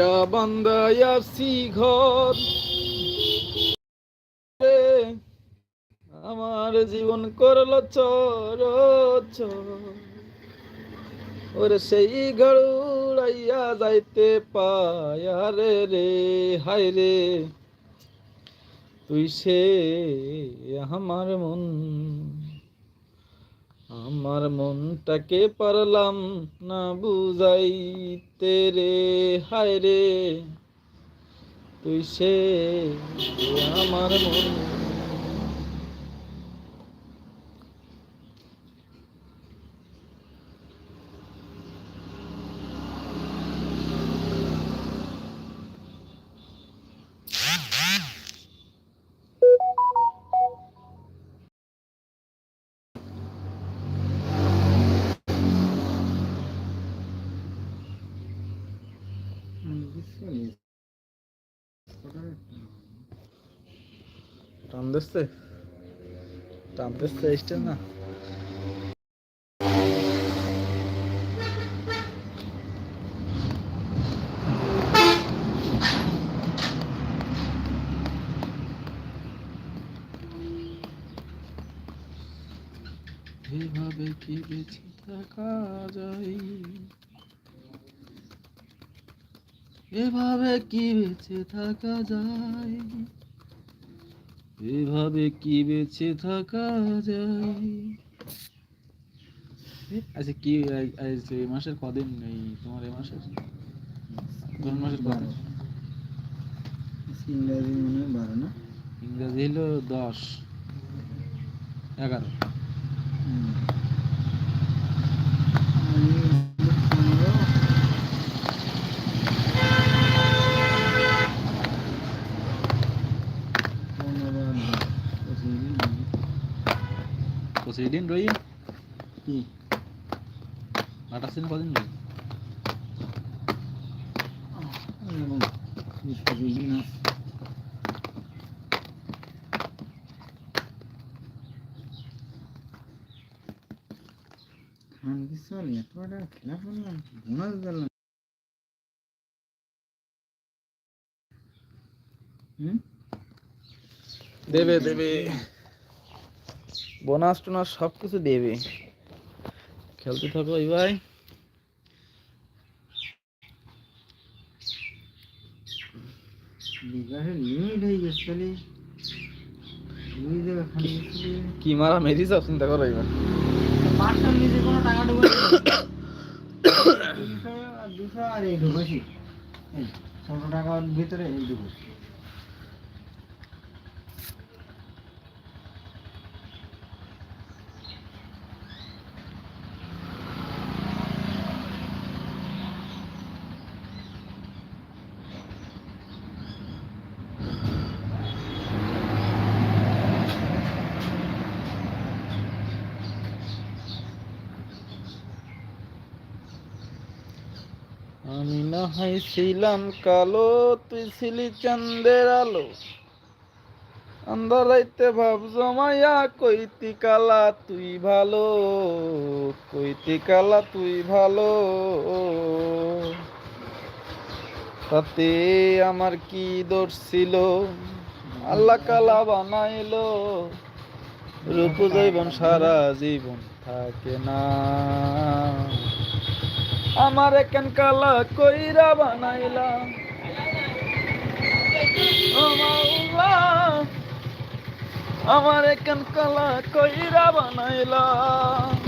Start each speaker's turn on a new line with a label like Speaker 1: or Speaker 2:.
Speaker 1: লইয়া বান্দায়াছি ঘর আমার জীবন করল চর ওরে সেই ঘর উড়াইয়া যাইতে পায়ারে রে, হায় রে। তুই সে আমার মন। আমার মনটাকে পারলাম না বুঝাইতে রে হায় রে। তুই সে আমার মন টান দিচ্ছে। টান দিচ্ছে না। এভাবে কি বেঁচে থাকা যায়? এভাবে কি বেঁচে থাকা যায়? এভাবে কি বেঁচে থাকা যায়? আচ্ছা কি আজ এই মাসের কদিন এই তোমার এই মাসের? কোন মাসের কদিন?
Speaker 2: ইংরাজি মনে হয় বারো না?
Speaker 1: ইংরাজি হলো দশ। এগারো।
Speaker 2: পঁচিশ দিন
Speaker 1: রই
Speaker 2: কি?
Speaker 1: আঠাশ দিন কদিন রই
Speaker 2: খেলা করলাম বোনাস দিলাম। হুম?
Speaker 1: দেবে দেবে। বোনাস টোনাস সব কিছু দেবে। খেলতে থাকো এই ভাই। কি মারা মেরি সব চিন্তা করো এবার।
Speaker 2: দুশো আর এই ঢুকেছি। এই টাকার ভিতরে এই ঢুকেছি।
Speaker 1: আমি না হয় ছিলাম কালো, তুই ছিলি চন্দ্রের আলো। আন্ধারাইতে ভাব জমাইয়া, কইতি কালা, তুই ভালো, কইতি কালা, তুই ভালো। তাতে আমার কি দোষ ছিল? আল্লাহ কালা বানাইলো। রূপ জীবন সারা জীবন থাকে না। আমার একেন কালা কইরা বানাইলাম আমার একেন কালা কইরা বানাইলাম